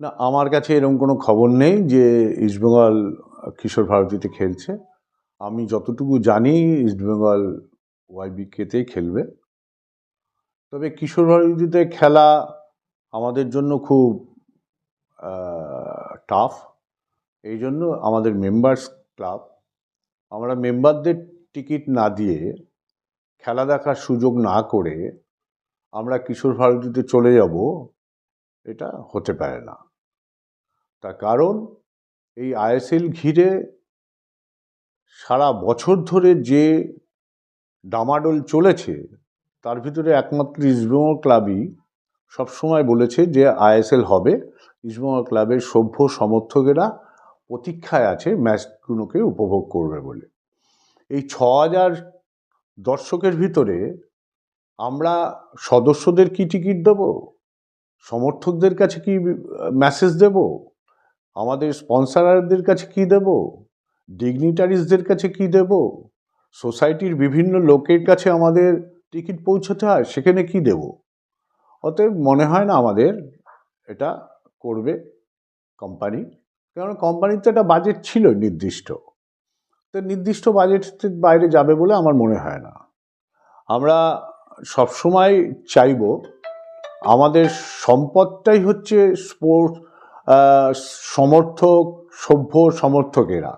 না, আমার কাছে এরকম কোনো খবর নেই যে ইস্টবেঙ্গল কিশোর ভারতীতে খেলছে। আমি যতটুকু জানি ইস্টবেঙ্গল ওয়াইবিকেতেই খেলবে। তবে কিশোর ভারতীতে খেলা আমাদের জন্য খুব টাফ এই জন্য আমাদের মেম্বার্স ক্লাব আমরা মেম্বারদের টিকিট না দিয়ে খেলা দেখার সুযোগ না করে আমরা কিশোর ভারতীতে চলে যাব, এটা হতে পারে না। তার কারণ, এই আইএসএল ঘিরে সারা বছর ধরে যে ডামাডোল চলেছে, তার ভিতরে একমাত্র ইস্টবেঙ্গল ক্লাবই সবসময় বলেছে যে আইএসএল হবে। ইস্টবেঙ্গল ক্লাবের সভ্য সমর্থকেরা প্রতীক্ষায় আছে ম্যাচগুলোকে উপভোগ করবে বলে। এই ছ হাজার দর্শকের ভিতরে আমরা সদস্যদের কি টিকিট দেব? সমর্থকদের কাছে কি মেসেজ দেব? আমাদের স্পন্সারদের কাছে কি দেব? ডিগনিটারিজদের কাছে কি দেব? সোসাইটির বিভিন্ন লোকের কাছে আমাদের টিকিট পৌঁছতে হয়, সেখানে কি দেব? অতএব মনে হয় না আমাদের এটা করবে কোম্পানি। কারণ কোম্পানির তো একটা বাজেট ছিল নির্দিষ্ট। তো নির্দিষ্ট বাজেটের বাইরে যাবে বলে আমার মনে হয় না। আমরা সবসময় চাইব আমাদের সম্পদটাই হচ্ছে স্পোর্টস সমর্থক, সভ্য সমর্থকেরা।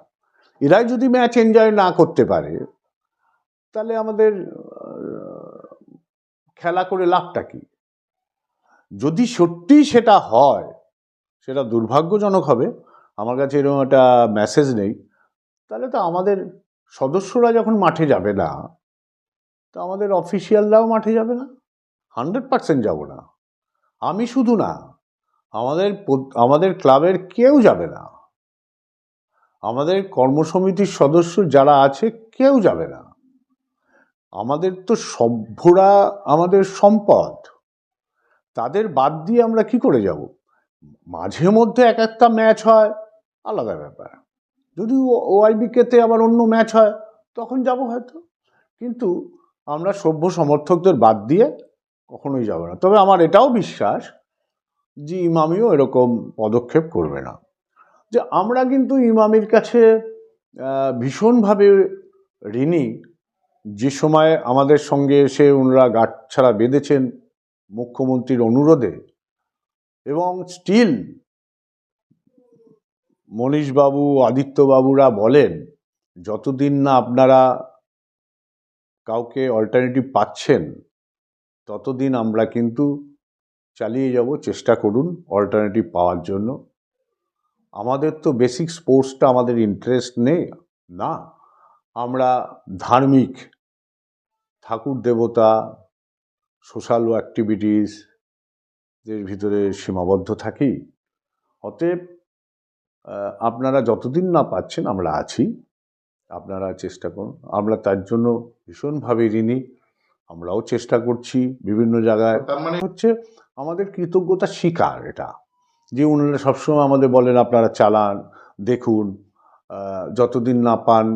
এরাই যদি ম্যাচ এনজয় না করতে পারে, তাহলে আমাদের খেলা করে লাভটা কি? যদি সত্যিই সেটা হয়, সেটা দুর্ভাগ্যজনক হবে, আমার কাছে এরকম একটা মেসেজ নেই, তাহলে তো আমাদের সদস্যরা যখন মাঠে যাবে না, তো আমাদের অফিসিয়ালরাও মাঠে যাবে না। হান্ড্রেড পার্সেন্ট যাব না। আমি শুধু না আমাদের আমাদের ক্লাবের কেউ যাবে না। আমাদের কর্মসমিতির সদস্য যারা আছে কেউ যাবে না। আমাদের তো সভ্যরা আমাদের সম্পদ। তাদের বাদ দিয়ে আমরা কি করে যাব? মাঝে মধ্যে এক একটা ম্যাচ হয়, আলাদা ব্যাপার। যদি ওআইবিকেতে আবার অন্য ম্যাচ হয়, তখন যাব হয়তো। কিন্তু আমরা সভ্য সমর্থকদের বাদ দিয়ে কখনোই যাব না। তবে আমার এটাও বিশ্বাস যে ইমামিও এরকম পদক্ষেপ করবে না। যে আমরা কিন্তু ইমামির কাছে ভীষণভাবে ঋণী। যে সময় আমাদের সঙ্গে এসে ওনারা গাঁটছাড়া বেঁধেছেন মুখ্যমন্ত্রীর অনুরোধে এবং স্টিল মনীশবাবু আদিত্যবাবুরা বলেন, যতদিন না আপনারা কাউকে অল্টারনেটিভ পাচ্ছেন, ততদিন আমরা কিন্তু চালিয়ে যাব চেষ্টা করুন অল্টারনেটিভ পাওয়ার জন্য। আমাদের তো বেসিক স্পোর্টসটা আমাদের ইন্টারেস্ট নেই না। আমরা ধার্মিক ঠাকুর দেবতা সোশ্যাল অ্যাক্টিভিটিস এর ভিতরে সীমাবদ্ধ থাকি। অতএব আপনারা যতদিন না পাচ্ছেন আমরা আছি। আপনারা চেষ্টা করুন। আমরা তার জন্য ভীষণভাবে ঋণী। আমরাও চেষ্টা করছি বিভিন্ন জায়গায়। মানে হচ্ছে আমাদের কৃতজ্ঞতা স্বীকার এটা। যে ওনারা সবসময় আমাদের বলেন, আপনারা চালান, দেখুন যতদিন না পান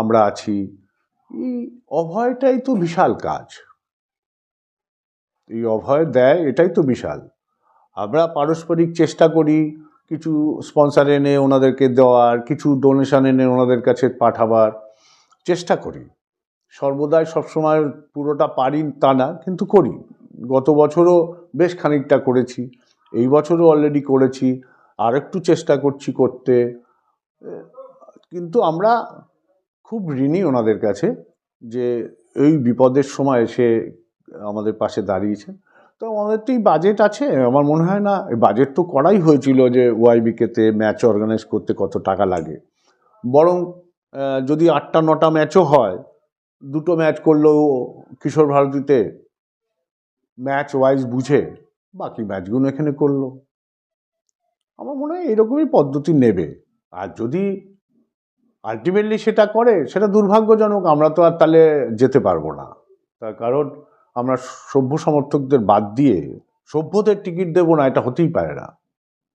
আমরা আছি। এই অভয়টাই তো বিশাল কাজ। এই অভয় দেয় এটাই তো বিশাল। আমরা পারস্পরিক চেষ্টা করি, কিছু স্পন্সার এনে ওনাদেরকে দেওয়ার, কিছু ডোনেশন এনে ওনাদের কাছে পাঠাবার, চেষ্টা করি। সর্বদাই সবসময় পুরোটা পারি তা না, কিন্তু করি। গত বছরও বেশ খানিকটা করেছি। এই বছরও অলরেডি করেছি। আর একটু চেষ্টা করছি করতে। কিন্তু আমরা খুব ঋণী ওনাদের কাছে যে এই বিপদের সময় এসে আমাদের পাশে দাঁড়িয়েছেন। তো আমাদের তো এই বাজেট আছে। আমার মনে হয় না বাজেট তো করাই হয়েছিল যে ওয়াইবিকেতে ম্যাচ অর্গানাইজ করতে কত টাকা লাগে। বরং যদি আটটা নটা ম্যাচও হয়, দুটো ম্যাচ করলেও কিশোর ভারতীতে ম্যাচ ওয়াইজ বুঝে বাকি ম্যাচগুলো এখানে করল। আমার মনে হয় এরকমই পদ্ধতি নেবে। আর যদি আলটিমেটলি সেটা করে, সেটা দুর্ভাগ্যজনক, আমরা তো আর তাহলে যেতে পারব না। তার কারণ আমরা সভ্য সমর্থকদের বাদ দিয়ে সভ্যদের টিকিট দেবো না, এটা হতেই পারে না।